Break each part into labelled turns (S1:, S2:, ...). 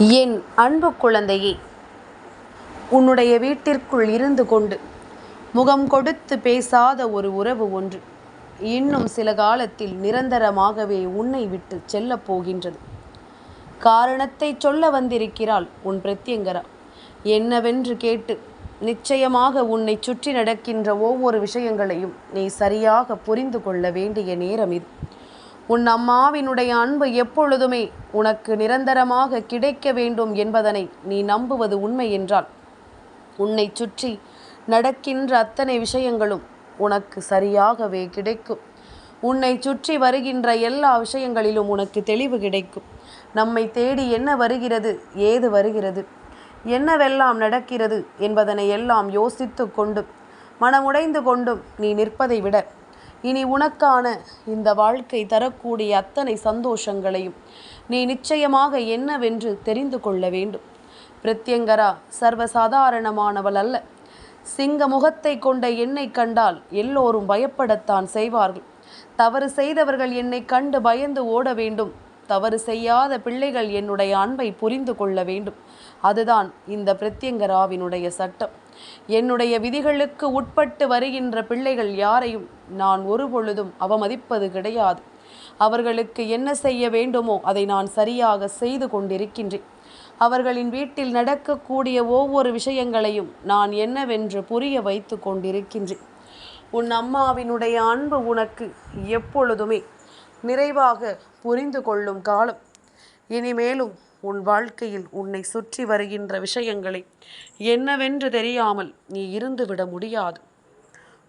S1: என் அன்பு குழந்தையே உன்னுடைய வீட்டிற்குள் இருந்து கொண்டு முகம் கொடுத்து பேசாத ஒரு உறவு ஒன்று இன்னும் சில காலத்தில் நிரந்தரமாகவே உன்னை விட்டு செல்லப் போகின்றது. காரணத்தை சொல்ல வந்திருக்கிறாள் உன் பிரத்யங்கரா. என்னவென்று கேட்டு நிச்சயமாக உன்னை சுற்றி நடக்கின்ற ஒவ்வொரு விஷயங்களையும் நீ சரியாக புரிந்து கொள்ள வேண்டிய நேரம் இது. உன் அம்மாவினுடைய அன்பு எப்பொழுதுமே உனக்கு நிரந்தரமாக கிடைக்க வேண்டும் என்பதனை நீ நம்புவது உண்மை என்றால் உன்னை சுற்றி நடக்கின்ற அத்தனை விஷயங்களும் உனக்கு சரியாகவே கிடைக்கும். உன்னை சுற்றி வருகின்ற எல்லா விஷயங்களிலும் உனக்கு தெளிவு கிடைக்கும். நம்மை தேடி என்ன வருகிறது ஏது வருகிறது என்னவெல்லாம் நடக்கிறது என்பதனை எல்லாம் யோசித்து கொண்டும் மனமுடைந்து கொண்டும் நீ நிற்பதை விட இனி உனக்கான இந்த வாழ்க்கை தரக்கூடிய அத்தனை சந்தோஷங்களையும் நீ நிச்சயமாக என்னவென்று தெரிந்து கொள்ள வேண்டும். பிரத்யங்கரா சர்வசாதாரணமானவள் அல்ல. சிங்க முகத்தை கொண்ட என்னை கண்டால் எல்லோரும் பயப்படத்தான் செய்வார்கள். தவறு செய்தவர்கள் என்னை கண்டு பயந்து ஓட வேண்டும். தவறு செய்யாத பிள்ளைகள் என்னுடைய அன்பை புரிந்து கொள்ள வேண்டும். அதுதான் இந்த பிரத்யங்கராவினுடைய சட்டம். என்னுடைய விதிகளுக்கு உட்பட்டு வருகின்ற பிள்ளைகள் யாரையும் நான் ஒரு பொழுதும் அவமதிப்பது கிடையாது. அவர்களுக்கு என்ன செய்ய வேண்டுமோ அதை நான் சரியாக செய்து கொண்டிருக்கின்றேன். அவர்களின் வீட்டில் நடக்கக்கூடிய ஒவ்வொரு விஷயங்களையும் நான் என்னவென்று புரிய வைத்து கொண்டிருக்கின்றேன். உன் அம்மாவினுடைய அன்பு உனக்கு எப்பொழுதுமே நிறைவாக புரிந்து கொள்ளும் காலம். இனிமேலும் உன் வாழ்க்கையில் உன்னை சுற்றி வருகின்ற விஷயங்களை என்னவென்று தெரியாமல் நீ இருந்துவிட முடியாது.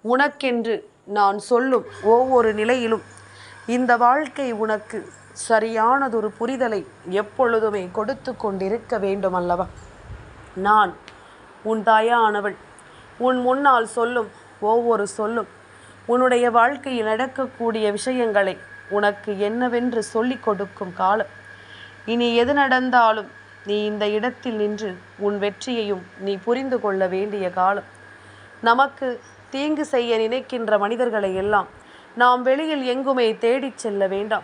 S1: உனக்கென்று நான் சொல்லும் ஒவ்வொரு நிலையிலும் இந்த வாழ்க்கை உனக்கு சரியானதொரு புரிதலை எப்பொழுதுமே கொடுத்து கொண்டிருக்க வேண்டும் அல்லவா நான் உன் தாயானவள் உன் முன்னால் சொல்லும் ஒவ்வொரு சொல்லும் உன்னுடைய வாழ்க்கையில் நடக்கக்கூடிய விஷயங்களை உனக்கு என்னவென்று சொல்லிக் கொடுக்கும் காலம். இனி எது நடந்தாலும் நீ இந்த இடத்தில் நின்று உன் வெற்றியையும் நீ புரிந்து கொள்ள வேண்டிய காலம். நமக்கு தீங்கு செய்ய நினைக்கின்ற மனிதர்களை எல்லாம் நாம் வெளியில் எங்குமே தேடிச் செல்ல வேண்டாம்.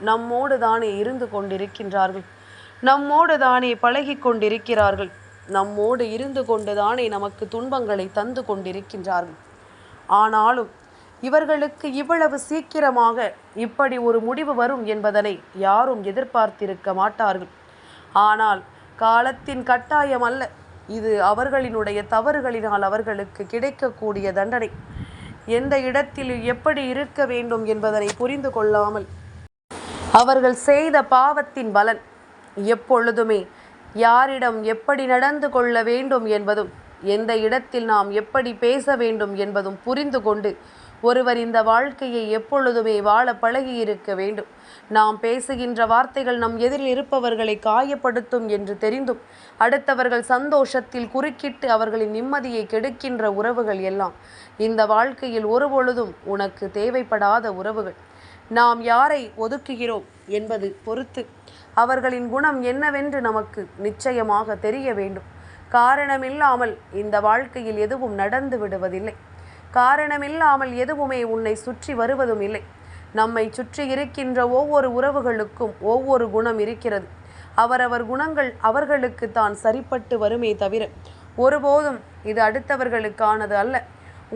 S1: நம்மோடு தானே இருந்து கொண்டிருக்கின்றார்கள். நம்மோடு தானே பழகி கொண்டிருக்கிறார்கள். நம்மோடு இருந்து கொண்டு தானே நமக்கு துன்பங்களை தந்து கொண்டிருக்கின்றார்கள். ஆனாலும் இவர்களுக்கு இவ்வளவு சீக்கிரமாக இப்படி ஒரு முடிவு வரும் என்பதனை யாரும் எதிர்பார்த்திருக்க மாட்டார்கள். ஆனால் காலத்தின் கட்டாயம் அல்ல. இது அவர்களினுடைய தவறுகளினால் அவர்களுக்கு கிடைக்கக்கூடிய தண்டனை. எந்த இடத்தில் எப்படி இருக்க வேண்டும் என்பதனை புரிந்து கொள்ளாமல் அவர்கள் செய்த பாவத்தின் பலன் எப்பொழுதுமே யாரிடம் எப்படி நடந்து கொள்ள வேண்டும் என்பதும் எந்த இடத்தில் நாம் எப்படி பேச வேண்டும் என்பதும் புரிந்து கொண்டு ஒருவர் இந்த வாழ்க்கையை எப்பொழுதுமே வாழ பழகி இருக்க வேண்டும். நாம் பேசுகின்ற வார்த்தைகள் நம் எதிரில் இருப்பவர்களை காயப்படுத்தும் என்று தெரிந்தும் அடுத்தவர்கள் சந்தோஷத்தில் குறுக்கிட்டு அவர்களின் நிம்மதியை கெடுக்கின்ற உறவுகள் எல்லாம் இந்த வாழ்க்கையில் ஒருபொழுதும் உனக்கு தேவைப்படாத உறவுகள். நாம் யாரை ஒதுக்குகிறோம் என்பது பொறுத்து அவர்களின் குணம் என்னவென்று நமக்கு நிச்சயமாக தெரிய வேண்டும். காரணமில்லாமல் இந்த வாழ்க்கையில் எதுவும் நடந்து விடுவதில்லை. காரணமில்லாமல் எதுவுமே உன்னை சுற்றி வருவதும் இல்லை. நம்மை சுற்றி இருக்கின்ற ஒவ்வொரு உறவுகளுக்கும் ஒவ்வொரு குணம் இருக்கிறது. அவரவர் குணங்கள் அவர்களுக்கு தான் சரிப்பட்டு வருமே தவிர ஒருபோதும் இது அடுத்தவர்களுக்கானது அல்ல.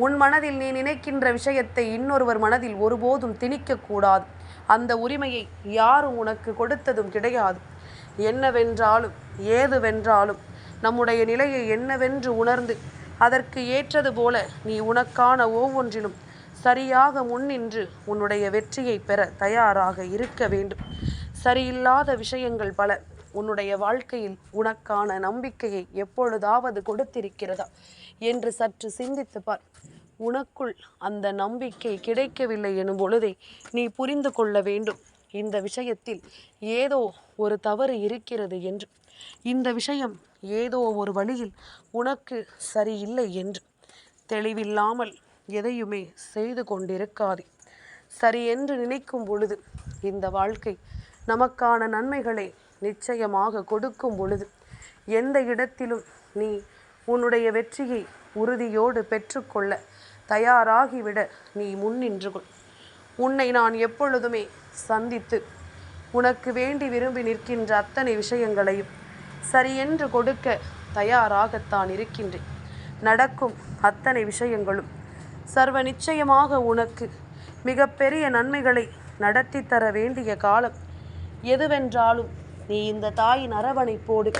S1: உன் மனதில் நீ நினைக்கின்ற விஷயத்தை இன்னொருவர் மனதில் ஒருபோதும் திணிக்கக்கூடாது அந்த உரிமையை யாரும் உனக்கு கொடுத்ததும் கிடையாது. என்னவென்றாலும் ஏதுவென்றாலும் நம்முடைய நிலையை என்னவென்று உணர்ந்து அதற்கு ஏற்றது போல நீ உனக்கான ஒவ்வொன்றிலும் சரியாக முன்னின்று உன்னுடைய வெற்றியை பெற தயாராக இருக்க வேண்டும். சரியில்லாத விஷயங்கள் பல உன்னுடைய வாழ்க்கையில் உனக்கான நம்பிக்கையை எப்பொழுதாவது கொடுத்திருக்கிறதா என்று சற்று சிந்தித்து பார். உனக்குள் அந்த நம்பிக்கை கிடைக்கவில்லை எனும் பொழுதே நீ புரிந்து கொள்ள வேண்டும். இந்த விஷயத்தில் ஏதோ ஒரு தவறு இருக்கிறது என்று. இந்த விஷயம் ஏதோ ஒரு வழியில் உனக்கு சரியில்லை என்று தெளிவில்லாமல் எதையுமே செய்து கொண்டிருக்காதே. சரி என்று நினைக்கும் பொழுது இந்த வாழ்க்கை நமக்கான நன்மைகளை நிச்சயமாக கொடுக்கும் பொழுது எந்த இடத்திலும் நீ உன்னுடைய வெற்றியை உறுதியோடு பெற்றுக்கொள்ள தயாராகிவிட நீ முன்னின்று கொள். உன்னை நான் எப்பொழுதுமே சந்தித்து உனக்கு வேண்டி விரும்பி நிற்கின்ற அத்தனை விஷயங்களையும் சரியென்று கொடுக்க தயாராகத்தான் இருக்கின்றேன். நடக்கும் அத்தனை விஷயங்களும் சர்வ நிச்சயமாக உனக்கு மிகப்பெரிய நன்மைகளை நடத்தி தர வேண்டிய காலம் எதுவென்றாலும் நீ இந்த தாயின் அரவணைப்போடு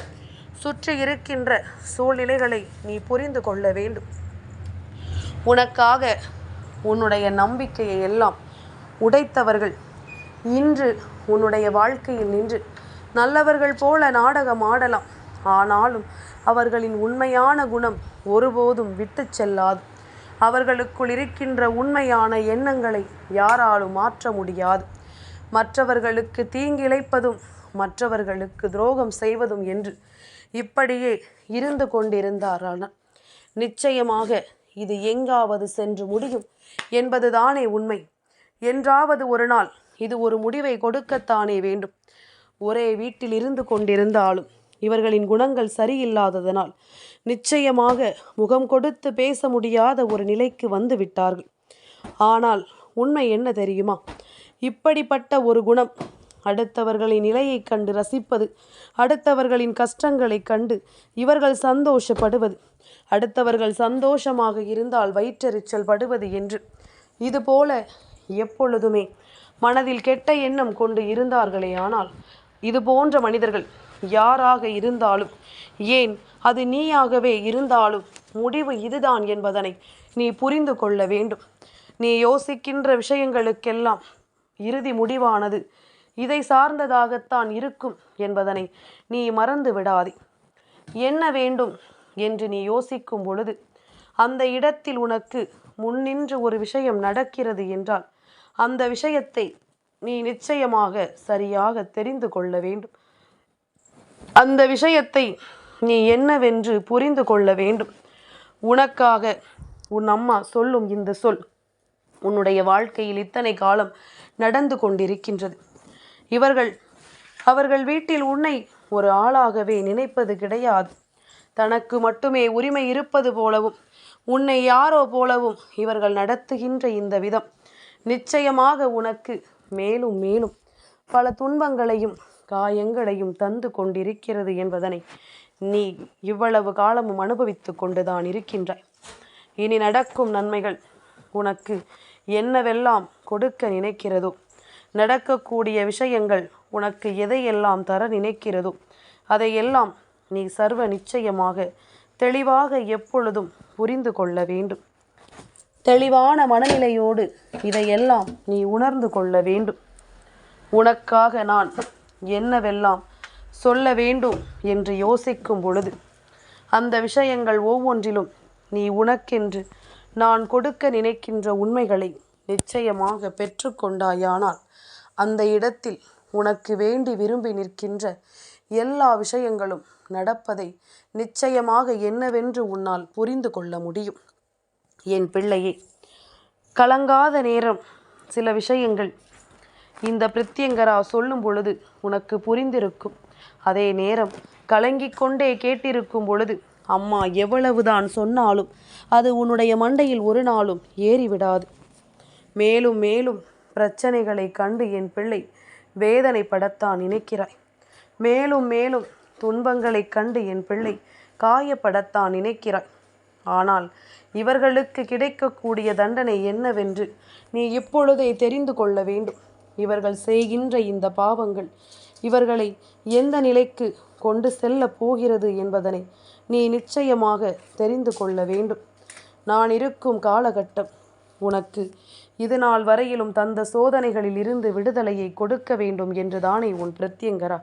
S1: சுற்றி இருக்கின்ற சூழ்நிலைகளை நீ புரிந்து கொள்ள வேண்டும். உனக்காக உன்னுடைய நம்பிக்கையை எல்லாம் உடைத்தவர்கள் இன்று உன்னுடைய வாழ்க்கையில் நின்று நல்லவர்கள் போல நாடகம் ஆடலாம். ஆனாலும் அவர்களின் உண்மையான குணம் ஒருபோதும் விட்டு செல்லாது. அவர்களுக்குள் இருக்கின்ற உண்மையான எண்ணங்களை யாராலும் மாற்ற முடியாது. மற்றவர்களுக்கு தீங்கிழைப்பதும் மற்றவர்களுக்கு துரோகம் செய்வதும் என்று இப்படியே இருந்து கொண்டிருந்தாரானால் நிச்சயமாக இது எங்காவது சென்று முடியும் என்பதுதானே உண்மை. என்றாவது ஒரு நாள் இது ஒரு முடிவை கொடுக்கத்தானே வேண்டும். ஒரே வீட்டில் இருந்து கொண்டிருந்தாலும் இவர்களின் குணங்கள் சரியில்லாததனால் நிச்சயமாக முகம் கொடுத்து பேச முடியாத ஒரு நிலைக்கு வந்து விட்டார்கள். ஆனால் உண்மை என்ன தெரியுமா? இப்படிப்பட்ட ஒரு குணம் அடுத்தவர்களின் நிலையைக் கண்டு ரசிப்பது அடுத்தவர்களின் கஷ்டங்களைக் கண்டு இவர்கள் சந்தோஷப்படுவது அடுத்தவர்கள் சந்தோஷமாக இருந்தால் வயிற்றெரிச்சல் படுவது என்று. இதுபோல எப்பொழுதுமே மனதில் கெட்ட எண்ணம் கொண்டு இருந்தார்களே ஆனால் இது போன்ற மனிதர்கள் யாராக இருந்தாலும் ஏன் அது நீயாகவே இருந்தாலும் முடிவு இதுதான் என்பதனை நீ புரிந்து கொள்ள வேண்டும். நீ யோசிக்கின்ற விஷயங்களுக்கெல்லாம் இறுதி முடிவானது இதை சார்ந்ததாகத்தான் இருக்கும் என்பதனை நீ மறந்து விடாதே. என்ன வேண்டும் என்று நீ யோசிக்கும் பொழுது அந்த இடத்தில் உனக்கு முன்னின்று ஒரு விஷயம் நடக்கிறது என்றால் அந்த விஷயத்தை நீ நிச்சயமாக சரியாக தெரிந்து கொள்ள வேண்டும். அந்த விஷயத்தை நீ என்னவென்று புரிந்து கொள்ள வேண்டும். உனக்காக உன் அம்மா சொல்லும் இந்த சொல் உன்னுடைய வாழ்க்கையில் இத்தனை காலம் நடந்து கொண்டிருக்கின்றது. இவர்கள் அவர்கள் வீட்டில் உன்னை ஒரு ஆளாகவே நினைப்பது கிடையாது. தனக்கு மட்டுமே உரிமை இருப்பது போலவும் உன்னை யாரோ போலவும் இவர்கள் நடத்துகின்ற இந்த விதம் நிச்சயமாக உனக்கு மேலும் மேலும் பல துன்பங்களையும் காயங்களையும் தந்து கொண்டிருக்கிறது என்பதனை நீ இவ்வளவு காலமும் அனுபவித்து கொண்டுதான் இருக்கின்றாய். இனி நடக்கும் நன்மைகள் உனக்கு என்னவெல்லாம் கொடுக்க நினைக்கிறதோ நடக்கக்கூடிய விஷயங்கள் உனக்கு எதையெல்லாம் தர நினைக்கிறதோ அதையெல்லாம் நீ சர்வ நிச்சயமாக தெளிவாக எப்பொழுதும் புரிந்து கொள்ள வேண்டும். தெளிவான மனநிலையோடு இதையெல்லாம் நீ உணர்ந்து கொள்ள வேண்டும். உனக்காக நான் என்னவெல்லாம் சொல்ல வேண்டும் என்று யோசிக்கும் பொழுது அந்த விஷயங்கள் ஒவ்வொன்றிலும் நீ உனக்கென்று நான் கொடுக்க நினைக்கின்ற உண்மைகளை நிச்சயமாக பெற்றுக்கொண்டாயானால் அந்த இடத்தில் உனக்கு வேண்டி விரும்பி நிற்கின்ற எல்லா விஷயங்களும் நடப்பதை நிச்சயமாக என்னவென்று உன்னால் புரிந்து கொள்ள முடியும். என் பிள்ளையே. கலங்காத நேரம் சில விஷயங்கள். இந்த பிரித்யங்கரா சொல்லும் பொழுது உனக்கு புரிந்திருக்கும். அதே நேரம் கலங்கிக் கொண்டே கேட்டிருக்கும் பொழுது அம்மா எவ்வளவுதான் சொன்னாலும் அது உன்னுடைய மண்டையில் ஒரு நாளும் ஏறிவிடாது. மேலும் மேலும் பிரச்சனைகளை கண்டு என் பிள்ளை வேதனைப்படத்தான் நினைக்கிறாய். மேலும் மேலும் துன்பங்களைக் கண்டு என் பிள்ளை காயப்படத்தான் நினைக்கிறாய். ஆனால் இவர்களுக்கு கிடைக்கக்கூடிய தண்டனை என்னவென்று நீ இப்பொழுதே தெரிந்து கொள்ள வேண்டும். இவர்கள் செய்கின்ற இந்த பாவங்கள் இவர்களை எந்த நிலைக்கு கொண்டு செல்ல போகிறது என்பதனை நீ நிச்சயமாக தெரிந்து கொள்ள வேண்டும். நான் இருக்கும் காலகட்டம் உனக்கு இது நாள் வரையிலும் தந்த சோதனைகளில் இருந்து விடுதலையை கொடுக்க வேண்டும் என்றுதானே உன் பிரத்யங்கரா.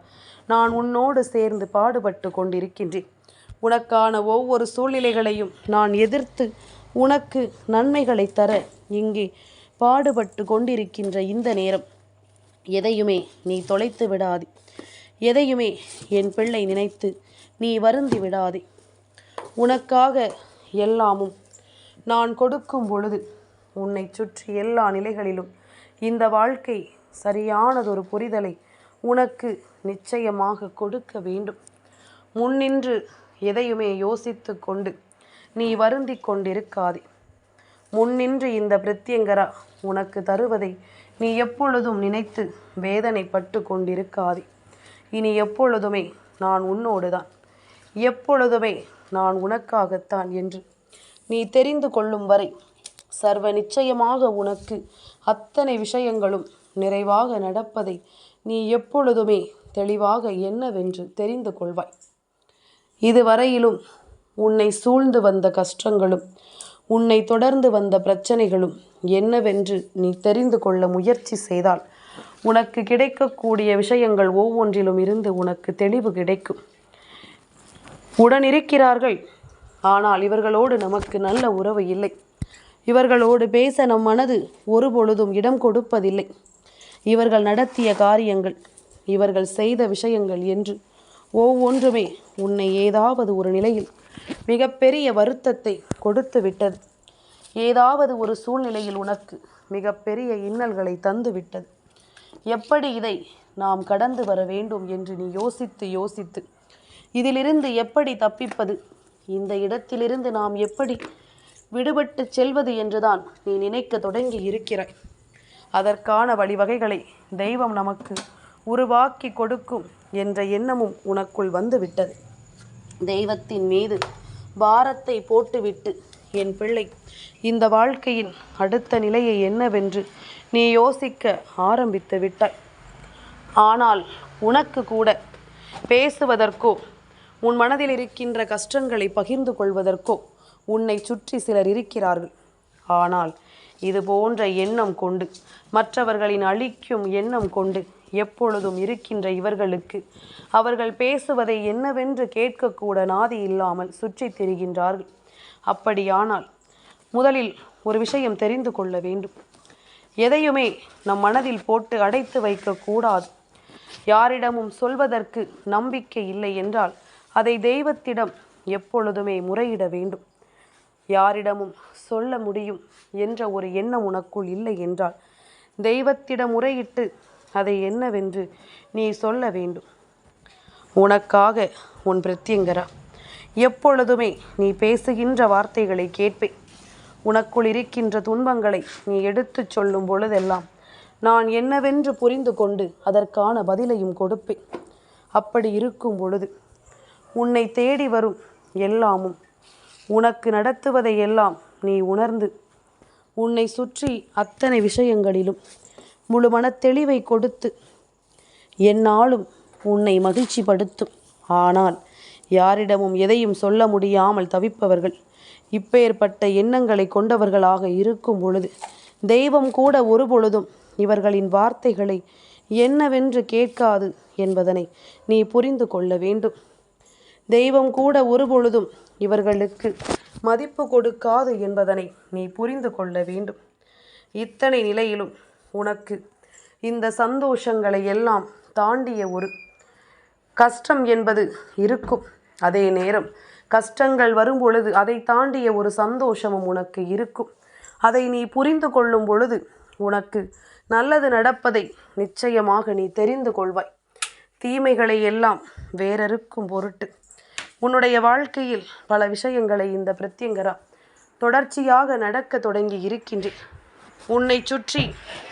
S1: நான் உன்னோடு சேர்ந்து பாடுபட்டு கொண்டிருக்கின்றேன். உனக்கான ஒவ்வொரு சூழ்நிலைகளையும் நான் எதிர்த்து உனக்கு நன்மைகளை தர இங்கே பாடுபட்டு கொண்டிருக்கின்ற இந்த நேரம். எதையுமே நீ தொலைத்து விடாதே. எதையுமே என் பிள்ளை நினைத்து நீ வருந்தி விடாதே. உனக்காக எல்லாமும் நான் கொடுக்கும் பொழுது உன்னை சுற்றி எல்லா நிலைகளிலும் இந்த வாழ்க்கை சரியானதொரு புரிதலை உனக்கு நிச்சயமாக கொடுக்க வேண்டும். முன்னின்று எதையுமே யோசித்து கொண்டு நீ வருந்தி கொண்டிருக்காதே. முன்னின்று இந்த பிரத்யங்கரா உனக்கு தருவதை நீ எப்பொழுதும் நினைத்து வேதனைப்பட்டு கொண்டிருக்காதே. இனி எப்பொழுதுமே நான் உன்னோடு தான் எப்பொழுதுமே நான் உனக்காகத்தான் என்று நீ தெரிந்து கொள்ளும் வரை சர்வ நிச்சயமாக உனக்கு அத்தனை விஷயங்களும் நிறைவாக நடப்பதை நீ எப்பொழுதுமே தெளிவாக என்னவென்று தெரிந்து கொள்வாய். இதுவரையிலும் உன்னை சூழ்ந்து வந்த கஷ்டங்களும் உன்னை தொடர்ந்து வந்த பிரச்சனைகளும் என்னவென்று நீ தெரிந்து கொள்ள முயற்சி செய்தால் உனக்கு கிடைக்கக்கூடிய விஷயங்கள் ஒவ்வொன்றிலும் இருந்து உனக்கு தெளிவு கிடைக்கும். உடனிருக்கிறார்கள் ஆனால் இவர்களோடு நமக்கு நல்ல உறவு இல்லை. இவர்களோடு பேச நம் மனது ஒருபொழுதும் இடம் கொடுப்பதில்லை. இவர்கள் நடத்திய காரியங்கள் இவர்கள் செய்த விஷயங்கள் என்று ஒவ்வொன்றுமே உன்னை ஏதாவது ஒரு நிலையில் மிகப்பெரிய வருத்தத்தை கொடுத்து விட்டது. ஏதாவது ஒரு சூழ்நிலையில் உனக்கு மிகப்பெரிய இன்னல்களை தந்து விட்டது. எப்படி இதை நாம் கடந்து வர வேண்டும் என்று நீ யோசித்து யோசித்து இதிலிருந்து எப்படி தப்பிப்பது? இந்த இடத்திலிருந்து நாம் எப்படி விடுபட்டு செல்வது என்றுதான் நீ நினைக்க தொடங்கி இருக்கிறாய். அதற்கான வழிவகைகளை தெய்வம் நமக்கு உருவாக்கி கொடுக்கும் என்ற எண்ணமும் உனக்குள் வந்துவிட்டது. தெய்வத்தின் மீது பாரத்தை போட்டுவிட்டு என் பிள்ளை இந்த வாழ்க்கையின் அடுத்த நிலையை என்னவென்று நீ யோசிக்க ஆரம்பித்து விட்டாய். ஆனால் உனக்கு கூட பேசுவதற்கோ உன் மனதில் இருக்கின்ற கஷ்டங்களை பகிர்ந்து கொள்வதற்கோ உன்னை சுற்றி சிலர் இருக்கிறார்கள். ஆனால் இது போன்ற எண்ணம் கொண்டு மற்றவர்களின் அழிக்கும் எண்ணம் கொண்டு எப்பொழுதும் இருக்கின்ற இவர்களுக்கு. அவர்கள் பேசுவதை என்னவென்று கேட்கக்கூட நாதி இல்லாமல் சுற்றித் திரிகின்றார்கள். அப்படியானால் முதலில் ஒரு விஷயம் தெரிந்து கொள்ள வேண்டும். எதையுமே நம் மனதில் போட்டு அடைத்து வைக்கக்கூடாது யாரிடமும் சொல்வதற்கு நம்பிக்கை இல்லை என்றால் அதை தெய்வத்திடம் எப்பொழுதுமே முறையிட வேண்டும். யாரிடமும் சொல்ல முடியும் என்ற ஒரு எண்ணம் உனக்குள் இல்லை என்றால் தெய்வத்திடம் முறையிட்டு அதை என்னவென்று நீ சொல்ல வேண்டும். உனக்காக உன் பிரத்யங்கரா எப்பொழுதுமே நீ பேசுகின்ற வார்த்தைகளை கேட்பேன். உனக்குள் இருக்கின்ற துன்பங்களை நீ எடுத்துச் சொல்லும் பொழுதெல்லாம் நான் என்னவென்று புரிந்து கொண்டு அதற்கான பதிலையும் கொடுப்பேன். அப்படி இருக்கும் பொழுது உன்னை தேடி வரும் எல்லாமும் உனக்கு நடத்துவதை எல்லாம் நீ உணர்ந்து உன்னை சுற்றி அத்தனை விஷயங்களிலும் முழு தெளிவை கொடுத்து என்னாலும் உன்னை மகிழ்ச்சிப்படுத்தும். ஆனால் யாரிடமும் எதையும் சொல்ல முடியாமல் தவிப்பவர்கள் இப்பேற்பட்ட எண்ணங்களை கொண்டவர்களாக இருக்கும் பொழுது தெய்வம் கூட ஒரு பொழுதும் இவர்களின் வார்த்தைகளை என்னவென்று கேட்காது என்பதனை நீ புரிந்து கொள்ள வேண்டும். தெய்வம் கூட ஒரு பொழுதும் இவர்களுக்கு மதிப்பு கொடுக்காது என்பதனை நீ புரிந்து கொள்ள வேண்டும். இத்தனை நிலையிலும் உனக்கு. இந்த சந்தோஷங்களை எல்லாம் தாண்டிய ஒரு கஷ்டம் என்பது இருக்கும். அதே நேரம் கஷ்டங்கள் வரும் பொழுது அதை தாண்டிய ஒரு சந்தோஷமும் உனக்கு இருக்கும். அதை நீ புரிந்து கொள்ளும் பொழுது உனக்கு நல்லது நடப்பதை நிச்சயமாக நீ தெரிந்து கொள்வாய். தீமைகளை எல்லாம் வேறறுக்கும் பொருட்டு. உன்னுடைய வாழ்க்கையில் பல விஷயங்களை இந்த பிரத்யங்கரா தொடர்ச்சியாக நடக்க தொடங்கி இருக்கின்றேன். உன்னை சுற்றி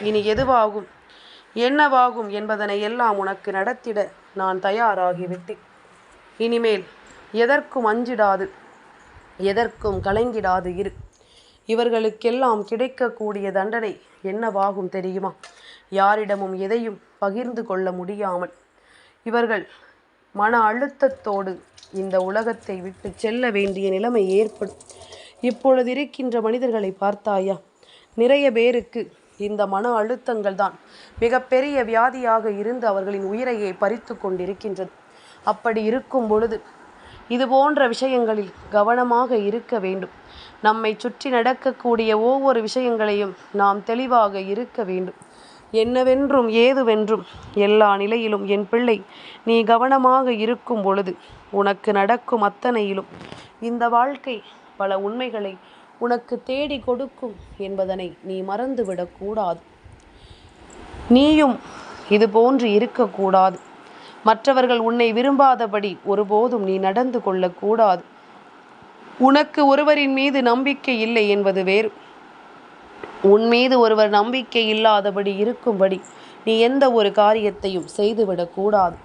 S1: இனி எதுவாகும்? என்னவாகும் என்பதனை எல்லாம் உனக்கு நடத்திட நான் தயாராகிவிட்டேன். இனிமேல் எதற்கும் அஞ்சிடாது எதற்கும் கலங்கிடாது இரு. இவர்களுக்கெல்லாம் கிடைக்கக்கூடிய தண்டனை என்னவாகும் தெரியுமா? யாரிடமும் எதையும் பகிர்ந்து கொள்ள முடியாமல். இவர்கள் மன அழுத்தத்தோடு இந்த உலகத்தை விட்டு செல்ல வேண்டிய நிலைமை ஏற்படும். இப்பொழுது இருக்கின்ற மனிதர்களை பார்த்தாயா? நிறைய பேருக்கு இந்த மன அழுத்தங்கள் தான் மிகப்பெரிய வியாதியாக இருந்து அவர்களின் உயிரையே பறித்து கொண்டிருக்கின்றது. அப்படி இருக்கும் பொழுது இது போன்ற விஷயங்களில் கவனமாக இருக்க வேண்டும். நம்மை சுற்றி நடக்கக்கூடிய ஒவ்வொரு விஷயங்களையும் நாம் தெளிவாக இருக்க வேண்டும். என்னவென்றும் ஏதுவென்றும் எல்லா நிலையிலும் என் பிள்ளை நீ கவனமாக இருக்கும் பொழுது உனக்கு நடக்கும் அத்தனையிலும் இந்த வாழ்க்கை பல உண்மைகளை உனக்கு தேடி கொடுக்கும் என்பதனை நீ மறந்துவிடக்கூடாது நீயும் இது போன்று இருக்கக்கூடாது. மற்றவர்கள் உன்னை விரும்பாதபடி ஒருபோதும் நீ நடந்து கொள்ளக்கூடாது உனக்கு ஒருவரின் மீது நம்பிக்கை இல்லை என்பது வேறு. உன் மீது ஒருவர் நம்பிக்கை இல்லாதபடி இருக்கும்படி நீ எந்த ஒரு காரியத்தையும் செய்துவிடக்கூடாது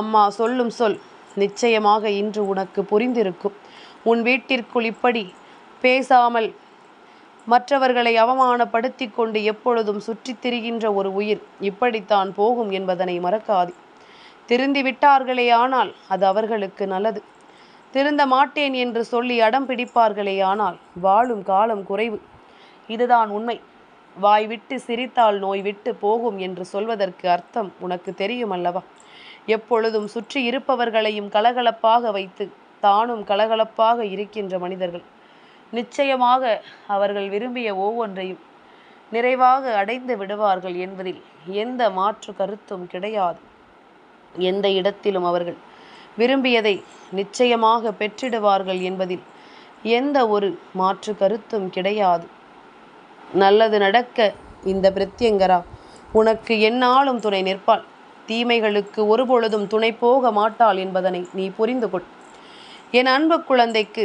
S1: அம்மா சொல்லும் சொல் நிச்சயமாக இன்று உனக்கு புரிந்திருக்கும். உன் வீட்டிற்குள் இப்படி பேசாமல் மற்றவர்களை அவமானப்படுத்தி கொண்டு எப்பொழுதும் சுற்றித் திரிகின்ற ஒரு உயிர் இப்படித்தான் போகும் என்பதனை மறக்காது. திருந்தி விட்டார்களே ஆனால் அது அவர்களுக்கு நல்லது. திருந்த மாட்டேன் என்று சொல்லி அடம் பிடிப்பார்களே ஆனால் வாழும் காலம் குறைவு. இதுதான் உண்மை. வாய் விட்டு சிரித்தால் நோய் விட்டு போகும் என்று சொல்வதற்கு அர்த்தம் உனக்கு தெரியும் அல்லவா எப்பொழுதும் சுற்றி இருப்பவர்களையும் கலகலப்பாக வைத்து தானும் கலகலப்பாக இருக்கின்ற மனிதர்கள். நிச்சயமாக அவர்கள் விரும்பிய ஒவ்வொன்றையும் நிறைவாக அடைந்து விடுவார்கள் என்பதில் எந்த மாற்று கருத்தும் கிடையாது. எந்த இடத்திலும் அவர்கள் விரும்பியதை நிச்சயமாக பெற்றிடுவார்கள் என்பதில் எந்த ஒரு மாற்று கருத்தும் கிடையாது. நல்லது நடக்க இந்த பிரத்யங்கரா உனக்கு எந்நாளும் துணை நிற்பாள். தீமைகளுக்கு ஒருபொழுதும் துணை போக மாட்டாள் என்பதனை நீ புரிந்து கொள் என் அன்பு குழந்தைக்கு